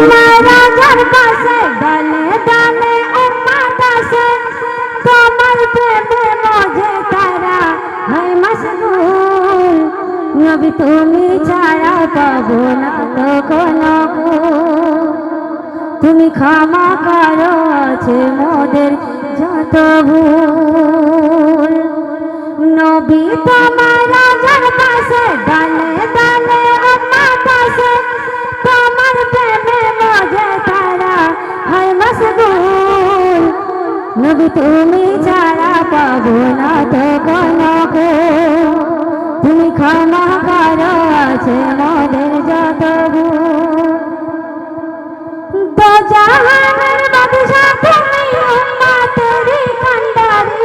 তোমার তারা হয় মশগুল নবী তুমি ছাড়া পাবো না তো কোনো তুমি ক্ষমা করো, আছে মোদের যত ভুল। নবী তোমার নবী তুমি ছাড়া পাবো না তো কোনো তুমি ক্ষমা করো, আছে মোদের যত দো জাহানের বাদশা, তুমি উম্মতেরই কান্ডারি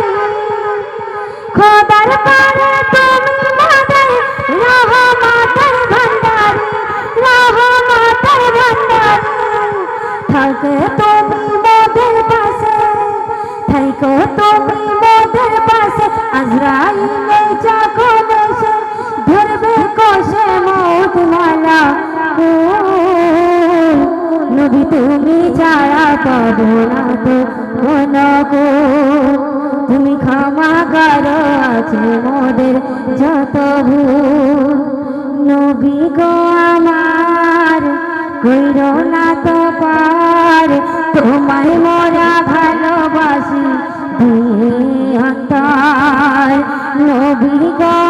খোদার পারে তুমি মাদের রহমতের ভান্ডারি থাকে তুমি থাইকো তুমি মোদের পাশে, আজরাইলে যখন এসে ধরবে কষে মৌত মালা নবী তুমি ছাড়া পাবো না তো গো তুমি ক্ষমা করো আছে মোদের যত ভুল। নবী গো আমার, কইর না তো পার। তোমায় মোরা ভালোবাসি দিয়ে অন্তর নবী গো।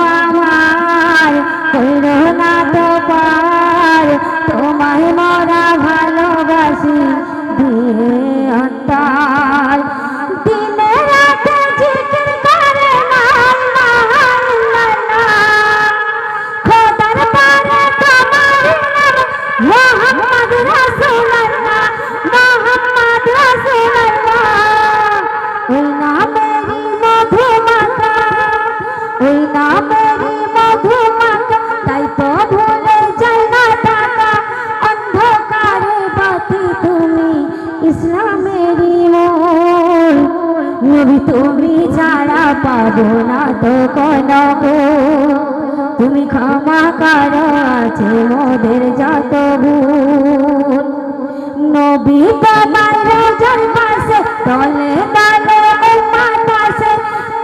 নবী তুমি ছাড়া পাবো না তো কোনো। তুমি ক্ষমা করো, আছে মোদের যত ভুল নবী তোমার রোজার পাশে, তলে দালে উম্মাত আছে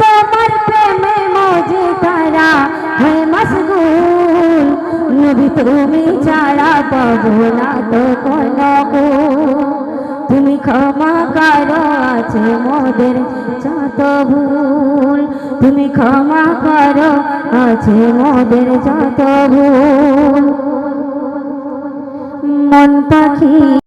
তোমার প্রেমে মজে তারা হয় মশগুল নবী তুমি ছাড়া পাবো না তো আছে মোদের যত ভুল তুমি ক্ষমা করো আছে মোদের যত ভুল। মন পাখি